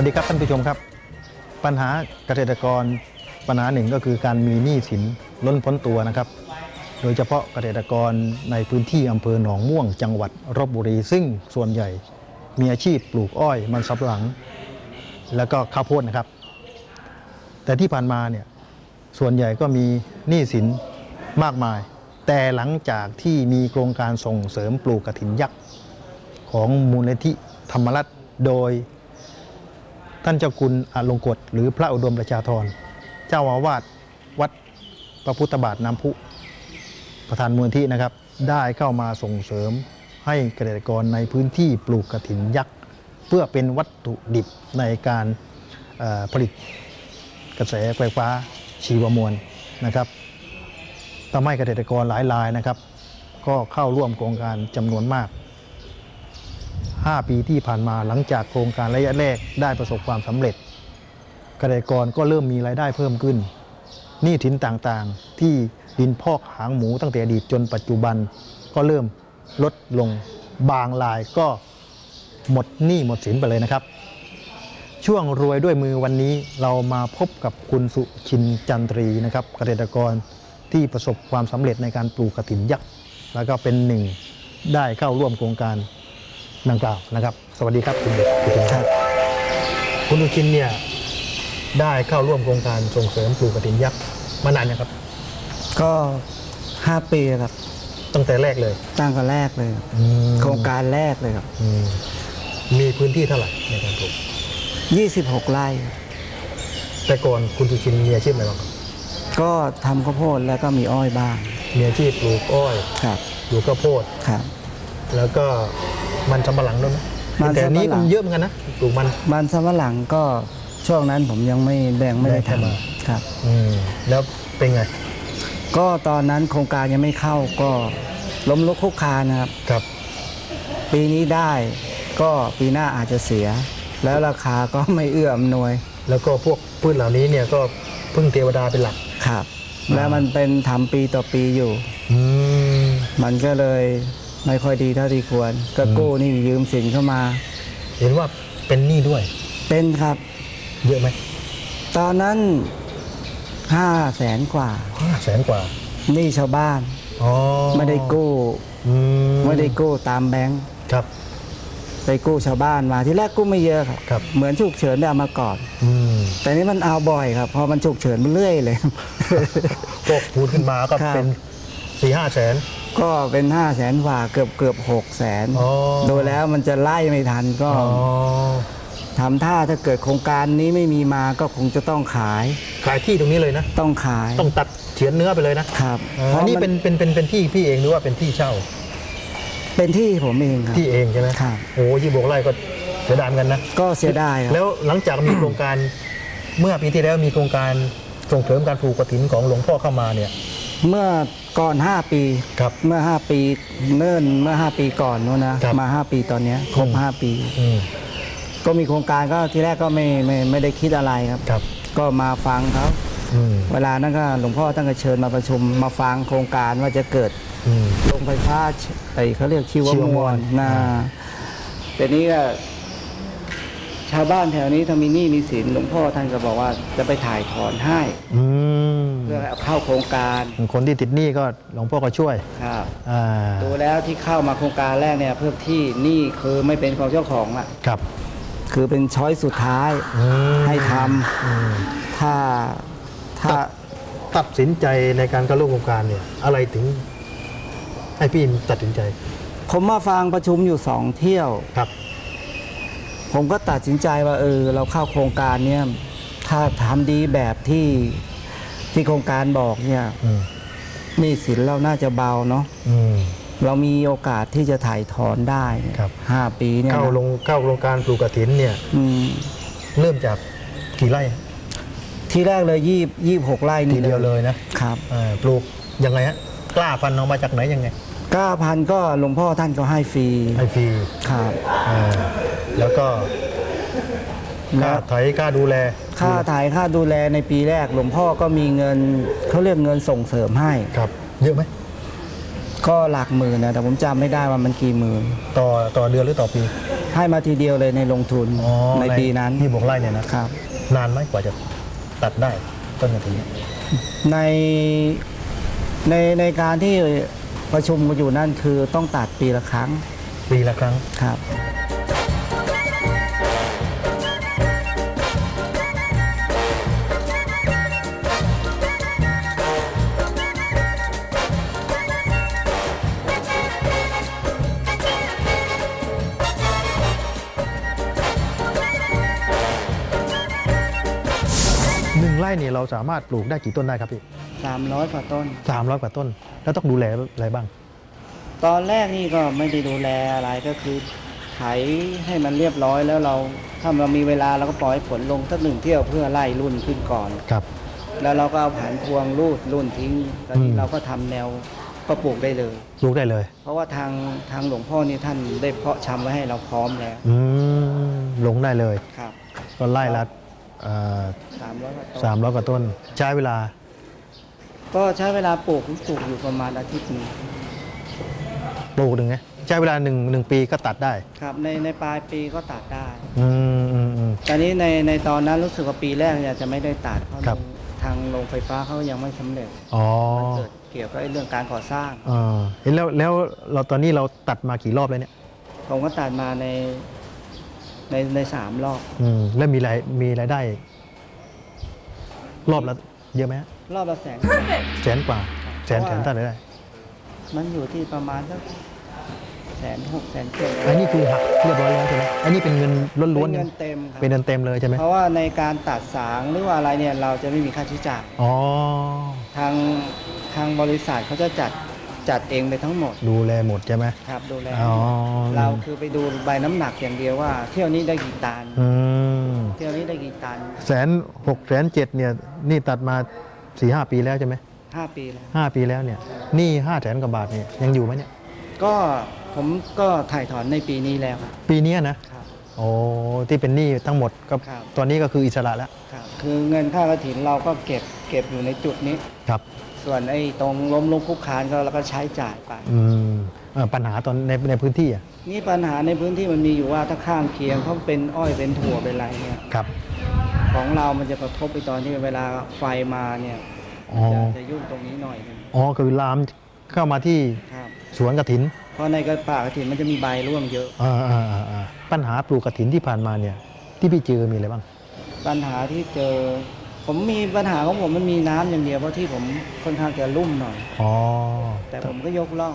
วัสดีครับท่านผู้ชมครับ ปัญหาเกษตรกรปัญหาหนึ่งก็คือการมีหนี้สินล้นพ้นตัวนะครับ โดยเฉพาะเกษตรกรในพื้นที่อำเภอหนองม่วง จังหวัดรบบุรี ซึ่งส่วนใหญ่มีอาชีพปลูกอ้อย มันสำปะหลัง แล้วก็ข้าวโพดนะครับ แต่ที่ผ่านมาเนี่ยส่วนใหญ่ก็มีหนี้สินมากมาย แต่หลังจากที่มีโครงการส่งเสริมปลูกกระถินยักษ์ของมูลนิธิธรรมรัตน์โดย ท่านเจ้าคุณอลงกฎหรือพระอุดมประชาธร เจ้าอาวาสวัดพระพุทธบาทน้ำพุประธานมูลที่นะครับ ได้เข้ามาส่งเสริมให้เกษตรกรในพื้นที่ปลูกกระถินยักษ์ เพื่อเป็นวัตถุดิบในการผลิตกระแสไฟฟ้าชีวมวลนะครับทำให้เกษตรกรหลายรายนะครับ ก็เข้าร่วมโครงการจำนวนมาก 5 ปีที่ผ่านมาหลังจากโครงการระยะแรกได้ประสบความสำเร็จเกษตรกรก็เริ่มมีรายได้เพิ่มขึ้นหนี้สินต่างๆ ที่ดินพอกหางหมูตั้งแต่อดีตจนปัจจุบันก็เริ่มลดลงบางรายก็หมดหนี้หมดสินไปเลยนะครับ ช่วงรวยด้วยมือวันนี้เรามาพบกับคุณสุชินจันทรีนะครับเกษตรกรที่ประสบความสำเร็จในการปลูกกระถินยักษ์แล้วก็เป็นหนึ่งได้เข้าร่วมโครงการ ดังกล่าวนะครับ สวัสดีครับคุณสุชินครับคุณสุชินเนี่ยได้เข้าร่วมโครงการส่งเสริมปลูกกระถินยักษ์มานานนะครับ ก็ 5 ปีครับตั้งแต่แรกเลยตั้งแต่แรกเลยครับโครงการแรกเลยครับอืมมีพื้นที่เท่าไหร่ในการปลูก26 ไร่ครับแต่ก่อนคุณสุชินมีอาชีพอะไรบ้างครับก็ทำข้าวโพดแล้วก็มีอ้อยบ้างมีอาชีพปลูกอ้อยครับปลูกข้าวโพด ครับ แล้วก็ มันสำปะหลังด้วยไหมมันแต่อันนี้สำปะหลัมันงเยอะเหมือนกันนะปลูกมัน มันสำปะหลังก็ช่วงนั้นผมยังไม่แบ่งไม่ได้ได้เข้ามาทำครับ อืมแล้วเป็นไงก็ตอนนั้นโครงการยังไม่เข้าก็ล้มลุกคลุกคลานนะครับ ครับปีนี้ได้ก็ปีหน้าอาจจะเสีย แล้วราคาก็ไม่เอื้ออำนวยแล้วก็พวกพืชเหล่านี้เนี่ยก็พึ่งเทวดาเป็นหลัก ครับ แล้วมันเป็นทำปีต่อปีอยู่ อืมมันก็เลย ไม่ค่อยดีเท่าที่ควร ก็อืมกู้หนี่ยืมสินเข้ามา เห็นว่าเป็นหนี้ด้วย เป็นครับ เยอะไหมตอนนั้นห้าแสนกว่าห้าแสนกว่าหนี่ชาวบ้านอ๋อไม่ได้กู้อืมไม่ได้กู้ตามแบงก์ครับ ไปกู้ชาวบ้านมาที่แรกกู้ไม่เยอะครับ ครับ เหมือนฉุกเฉินได้เอามาก่อน อืมแต่นี้มันเอาบ่อยครับ พอมันฉุกเฉินมันเรื่อยเลยพวกพูดขึ้นมาก็ครับ เป็นสี่ห้าแสน ก็เป็นห้าแสนกว่าเกือบเกือบหกแสนอ๋อ ดูแล้วมันจะไล่ไม่ทันก็อ๋อทำท่าถ้าเกิดโครงการนี้ไม่มีมาก็คงจะต้องขายขายที่ตรงนี้เลยนะ ต้องขายต้องตัดเฉียนเนื้อไปเลยนะครับอ๋อเพราะนี่มัเป็นเป็นเป็นเป็นที่พี่เองหรือว่าเป็นที่เช่าเป็นที่ผมเองครับ ที่เองใช่ไหมครับ โอ้ยี่บวกไร่ก็เสียดายเหมือนกันนะ ก็เสียดายครับแล้วหลังจากมี โครงการเมื่อปีที่แล้วมีโครงการส่งเสริมการปลูกกระถินของหลวงพ่อเข้ามาเนี่ย เมื่อ ก่อน 5 ปีครับเมื่อ 5 ปีเนิ่นเมื่อ 5 ปีก่อนนู้นนะครับมา 5 ปีตอนเนี้ยครบ อืม 5 ปี อืม ก็มีโครงการก็ทีแรกก็ไม่ไม่ไม่ได้คิดอะไรครับ ครับ ก็มาฟังเขาอืมเวลานั้นก็หลวงพ่อตั้งแต่เชิญมาประชุมมาฟังโครงการว่าจะเกิดอืม โรงไฟฟ้าไอเขาเรียกชีวชีวมมววลล นะอ่าแต่นี้ก็ ชาวบ้านแถวนี้ถ้ามีหนี้มีสินหลวงพ่อท่านก็บอกว่าจะไปถ่ายถอนให้อืมเพื่อเอาเข้าโครงการคนที่ติดหนี้ก็หลวงพ่อก็ช่วยครับอ่าดูแล้วที่เข้ามาโครงการแรกเนี่ยเพิ่มที่นี่คือไม่เป็นของเจ้าของอะครับ คือเป็นช้อยสุดท้ายอืมให้ทอืมำถ้าถ้าตัดตัดสินใจในการเข้าร่วมโครงการเนี่ย อะไรถึง ให้พี่ตัดสินใจผมมาฟังประชุมอยู่สองเที่ยว ครับ ผมก็ตัดสินใจว่าเออเราเข้าโครงการเนี่ยถ้าทำดีแบบที่ที่โครงการบอกเนี่ยอืมหนี่สินเราน่าจะเบาเนาะอืมเรามีโอกาสที่จะถ่ายถอนได้เนี่ยครับห้าปีเนี่ยเข้านะลงเข้าโครงการปลูกกระถินเนี่ยอืมเริ่มจากกี่ไร่ที่แรกเลยยี่ยี่หกไร่ทีนี่เดียวเลยนะครับอ่าปลูกยังไงฮะกล้าพันธุ์เอามาจากไหนยังไง เก้าพันก็หลวงพ่อท่านก็ให้ฟรีให้ฟรีครับอ่าแล้วก็ค่าไถค่าดูแลค่าถ่ายค่าดูแลในปีแรก หลวงพ่อก็มีเงินเขาเรียกเงินส่งเสริมให้ ครับ เยอะไหมก็หลักหมื่นนะแต่ผมจำไม่ได้ว่ามันกี่หมื่น ต่อต่อเดือนหรือต่อปีให้มาทีเดียวเลยในลงทุนในปีนั้นที่บวกไร่เนี่ยนะ ครับ นานไหมกว่าจะตัดได้ต้นกระถิ่นในในในการที่ ประชุมกันอยู่นั่นคือต้องตัดปีละครั้งปีละครั้งครับ หนึ่งไร่เนี่ยเราสามารถปลูกได้กี่ต้นได้ครับพี่300กว่าต้นสามร้อยกว่าต้น แล้วต้องดูแลอะไรบ้าง ตอนแรกนี่ก็ไม่ได้ดูแลอะไรก็คือไถให้มันเรียบร้อยแล้วเราถ้าเรามีเวลาเราก็ปล่อยให้ฝนลงสักหนึ่งเที่ยวเพื่อไล่รุ่นขึ้นก่อน ครับ แล้วเราก็เอาผานพวงรูดรุ่นทิ้งตอนนี้อืม เราก็ทำแนวก็ปลูกได้เลย ปลูกได้เลย เพราะว่าทางทางหลวงพ่อนี่ท่านได้เพาะชำไว้ให้เราพร้อมแล้วอืมลงได้เลย ครับก็ไล่ละสามร้อยกว่าต้น สามร้อยกว่าต้น ใช้เวลา ก็ใช้เวลาปลูกปลูกอยู่ประมาณอาทิตย์หนึงปลูกหนึ่งไงใช้เวลาหนึ่งหนึ่งปีก็ตัดได้ ครับ ในในปลายปีก็ตัดได้ อืมอืมอืม ตอนนี้ในในตอนนั้นรู้สึกว่าปีแรกเนี่ยจะไม่ได้ตัดเพราะครับ ทางโรงไฟฟ้าเขายังไม่สำเร็จอ๋อมันเกิดเกี่ยวกับไอ้เรื่องการก่อสร้างเออเห็นแล้วแล้วเราตอนนี้เราตัดมากี่รอบแล้วเนี่ย ผมก็ตัดมาในในในสามรอบ อืมแล้วมีรายมีรายได้ รอบละเยอะไหมฮะ รอบละแสนแสนกว่า แสนแสนเท่าไหร่ได้ มันอยู่ที่ประมาณสักแสนหกแสนเจ็ดอันนี้คือหักเรียบร้อยแล้วใช่ไหมอันนี้เป็นเงินล้วนๆเป็นใช่เงิไหมนเต็มครับเป็นเงินเต็มเลยใช่ไหมเพราะว่าในการตัดสางหรือว่าอะไรเนี่ยเราจะไม่มีค่าใช้จ่ายอ๋อทางทางบริษัทเขาจะจัดจัดเองไปทั้งหมด ดูแลหมดใช่ไหมครับดูแลอ๋อเราคือไปดูใบน้ำหนักอย่างเดียวว่า เที่ยวนี้ได้กี่ตันอืมเที่ยวนี้ได้กี่ตันแสนหกแสนเจ็ดเนี่ยนี่ตัดมา สี่ห้าปีแล้วใช่ไหมห้าปีแล้วห้าปีแล้วเนี่ยหนี่ห้าแสนกว่าบาทเนี่ยยังอยู่ไหมเนี่ย ก็ผมก็ถ่ายถอนในปีนี้แล้วครับปีเนี้ยนะ ครับ โอ้ที่เป็นหนี้ทั้งหมดก็ครับ ตอนนี้ก็คืออิสระแล้วครับ คือเงินค่ากระถินเราก็เก็บเก็บอยู่ในจุดนี้ ครับ ส่วนไอ้ตรงล้มลุกคุกคานก็เราก็ใช้จ่ายไป อืมเอ่อปัญหาตอนในในพื้นที่อะนี่ปัญหาในพื้นที่มันมีอยู่ว่าถ้าข้างเคียงเขาเป็นอ้อยเป็นถั่วเป็นอะไรเนี่ย ครับ ของเรามันจะกระทบไปตอนที่เวลาไฟมาเนี่ยอ๋อจะจะยุ่งตรงนี้หน่อยหนึงอ๋อคือลามเข้ามาที่ครับสวนกระถิน เพราะในกระป่ากระถินมันจะมีใบร่วงเยอะอ่าอ่าอ่าอ่าปัญหาปลูกกระถินที่ผ่านมาเนี่ย ที่พี่เจอมีอะไรบ้าง ปัญหาที่เจอ ผมมีปัญหาของผมมันมีน้ำอย่างเดียวเพราะที่ผมค่อนข้างจะลุ่มหน่อยอ๋อแต่ผมก็ยกล่อง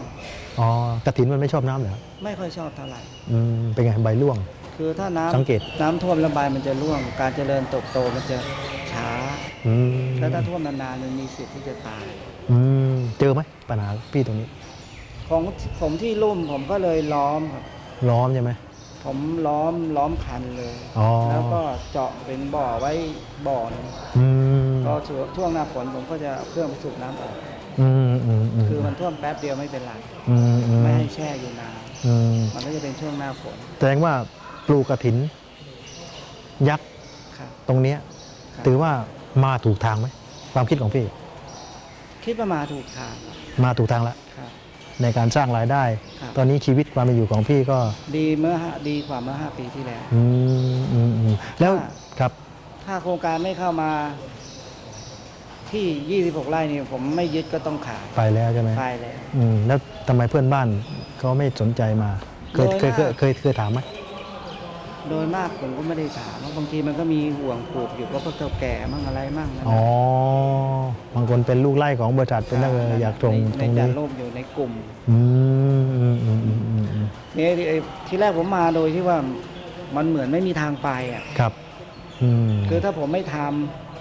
อ๋อกระถินมันไม่ชอบน้ำเหรอไม่ค่อยชอบเท่าไหร่อืมเป็นไงใบร่วง คือถ้าน้ำสังเกต น้ำท่วมระบายมันจะร่วง การเจริญเติบโตมันจะช้าอืมแล้วถ้าท่วมนานๆมันมีสิทธิ์ที่จะตายอืมเจอไหมปัญหาพี่ตรงนี้ ของผมที่ลุ่มผมก็เลยล้อมครับล้อมใช่ไหมผมล้อมล้อมคันเลยอ๋อแล้วก็เจาะเป็นบ่อไว้บ่อหนึงอืมก็ช่วงหน้าฝนผมก็จะเอาเครื่องสูบน้ำออกอืมอืมอืมคือมันท่วมแป๊บเดียวไม่เป็นไรอืมอืมไม่ให้แช่อยู่นานอืมมันก็จะเป็นช่วงหน้าฝนแสดงว่า ปลูกกระถิน ยักษ์ครับตรงเนี้ยครับถือว่ามาถูกทางไหมความคิดของพี่ คิดว่ามาถูกทาง มาถูกทางแล้วครับในการสร้างรายได้ครับตอนนี้ชีวิตความเป็นอยู่ของพี่ก็ ดีเมื่อห้าดีกว่าเมื่อห้าปีที่แล้วอืมอืมอืมแล้วค่ะครับ ถ้าโครงการไม่เข้ามา ที่ 26 ไร่นี่ผมไม่ยึดก็ต้องขายไปแล้วใช่ไหมไปแล้วอืมแล้วทำไมเพื่อนบ้านเขาไม่สนใจมา เคยโดยเคยเคยมากเคยเคยถามไหม โดยมากผมก็ไม่ได้ถามเพราะบางทีมันก็มีห่วงผูกอยู่ก็พวกเจ้าแก่มั่งอะไรมั่งนะอ๋อบางคนเป็นลูกไล่ของบริษัทเป็นนักเลยอยากตรงในตรงในจันี้ดรูปอยู่ในกลุ่มอืมอืมอืมอืมอืมอืมนี่ไอ้ที่แรกผมมาโดยที่ว่ามันเหมือนไม่มีทางไปอะครับอืมคือถ้าผมไม่ท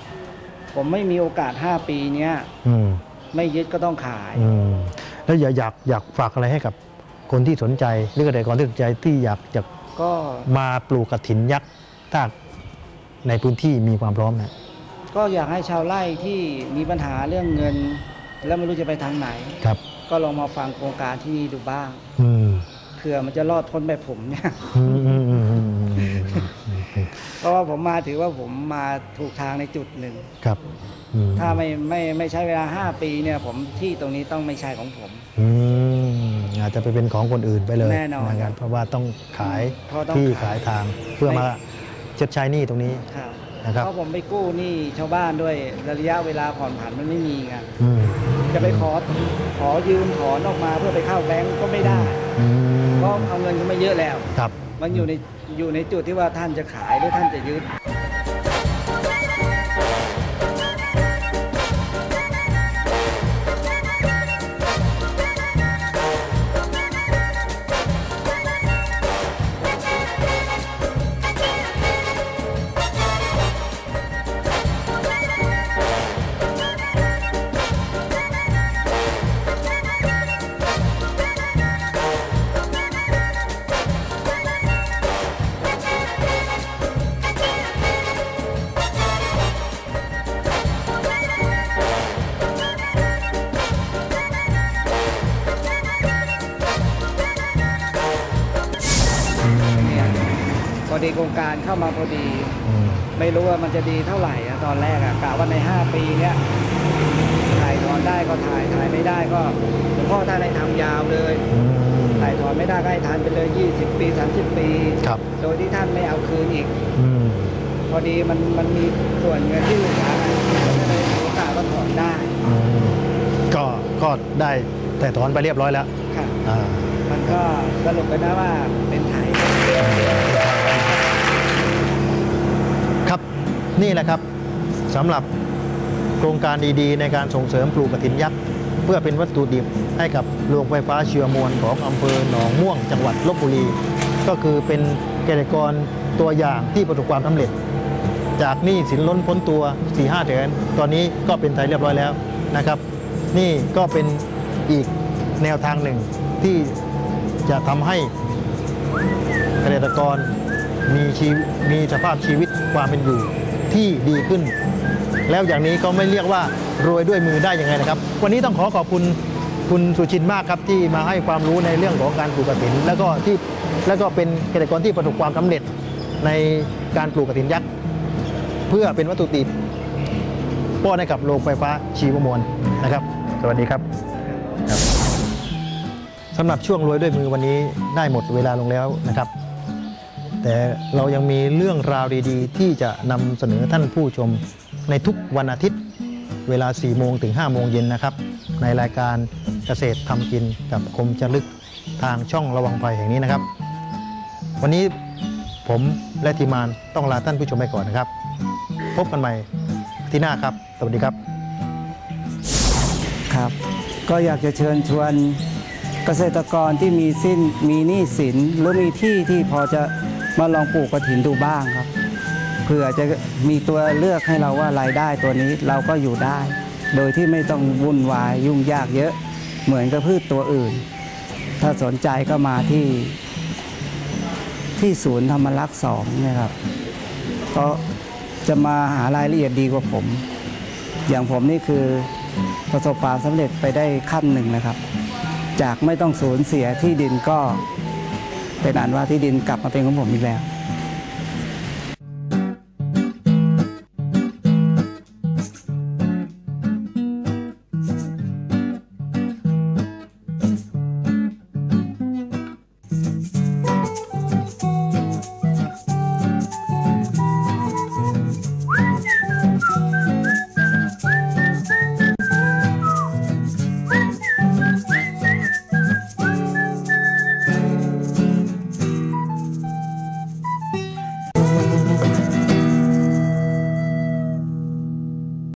ำผมไม่มีโอกาส5ปีเนี้ยอืมไม่ยึดก็ต้องขายอืมแล้วอยากอยากอยากฝากอะไรให้กับคนที่สนใจหรือเกษตรกรที่สนใจที่อยากจะก็ มาปลูกกระถินยักษ์ถ้าในพื้นที่มีความพร้อมนะก็อยากให้ชาวไร่ที่มีปัญหาเรื่องเงิน แล้วไม่รู้จะไปทางไหนครับ ก็ลองมาฟังโครงการที่นี่ดูบ้างอืมเผื่อมันจะรอดพ้นแบบผมเนี่ยอืมอืมอืมอืมอืมอืมอืมเพราะว่าผมมาถือว่าผมมาถูกทางในจุดหนึ่ง ครับอืมถ้าไม่ไม่ไม่ใช้เวลา 5 ปีเนี่ยผมที่ตรงนี้ต้องไม่ใช่ของผม อืม ออาจจะไปเป็นของคนอื่นไปเลยแน่นอนนะครับเพราะว่าต้องขายเพราะต้องที่ขาย ขายทางเพื่อไม่มาชดใช้หนี้ตรงนี้ ครับนะครับ เพราะผมไปกู้หนี่ชาวบ้านด้วยระยะเวลาผ่อนผันมันไม่มีไงอืมจะไปขอขอยืมถอนออกมาเพื่อไปเข้าแบงก์ก็ไม่ได้อืมเพราะเอาเงินก็ไม่เยอะแล้ว ครับ มันอยู่ในอยู่ในจุดที่ว่าท่านจะขายหรือท่านจะยึด ดีโครงการเข้ามาพอดีอืมไม่รู้ว่ามันจะดีเท่าไหร่อะตอนแรกอะกะว่าใน 5 ปีเนี้ยถ่ายถอนได้ก็ถ่ายถ่ายไม่ได้ก็หลวงพ่อท่านให้ทำยาวเลยอืมถ่ายถอนไม่ได้ก็ให้ทานไปเลย 20 ปี 30 ปี ครับ โดยที่ท่านไม่เอาคืนอีก อืม พอดีมันมันมีส่วนเงินที่เหลือก็เลยถือโอกาสก็ถอนได้อืมก็ก็ได้แต่ถอนไปเรียบร้อยแล้วค่ะ อ่ามันก็สรุปกันนะว่าเป็นไทยครั นี่แหละครับสำหรับโครงการดีๆ ในการส่งเสริมปลูกกระถินยักษ์เพื่อเป็นวัตถุดิบให้กับโรงไฟฟ้าเชื้อมวลของอำเภอหนองม่วงจังหวัดลบบุรี ก็คือเป็นเกษตรกรตัวอย่างที่ประสบความสำเร็จ จากหนี้สินล้นพ้นตัว 4 5แสนตอนนี้ก็เป็นไทยเรียบร้อยแล้วนะครับ นี่ก็เป็นอีกแนวทางหนึ่งที่จะทำให้เกษตรกรมีชีวิตมีสภาพชีวิตความเป็นอยู่ ที่ดีขึ้น แล้วอย่างนี้ก็ไม่เรียกว่ารวยด้วยมือได้ยังไงนะครับ วันนี้ต้องขอขอบคุณคุณสุชินมากครับที่มาให้ความรู้ในเรื่องของการปลูกกระถิน แล้วก็ที่แล้วก็เป็นเกษตรกรที่ประสบความสำเร็จในการปลูกกระถินยักษ์เพื่อเป็นวัตถุดิบป้อนให้กับโรงไฟฟ้าชีวมวลนะครับ สวัสดีครับสำหรับช่วงรวยด้วยมือวันนี้ได้หมดเวลาลงแล้วนะครับ แต่เรายังมีเรื่องราวดีๆ ที่จะนำเสนอท่านผู้ชมในทุกวันอาทิตย์ เวลา 4 โมงถึง 5 โมงเย็นนะครับ ในรายการเกษตรทำกินกับคมจลึกทางช่องระวังภัยแห่งนี้นะครับ วันนี้ผมและทีมงานต้องลาท่านผู้ชมไปก่อนนะครับ พบกันใหม่ที่หน้าครับ สวัสดีครับ ครับ ก็อยากจะเชิญชวนเกษตรกรที่มีสิ้นมีหนี้สินหรือมีที่ที่พอจะ มาลองปลูกกระถินดูบ้างครับเผื่อจะมีตัวเลือกให้เราว่ารายได้ตัวนี้เราก็อยู่ได้ โดยที่ไม่ต้องวุ่นวายยุ่งยากเยอะ เหมือนกับพืชตัวอื่น ถ้าสนใจก็มาที่ที่ศูนย์ธรรมรักษ์สองเนะครับก็จะมาหารายละเอียดดีกว่าผม อย่างผมนี่คือประสบความสำเร็จไปได้ขั้นหนึ่งนะครับ จากไม่ต้องสูญเสียที่ดินก็ เป็นอันว่าที่ดินกลับมาเป็นของผมอีกแล้ว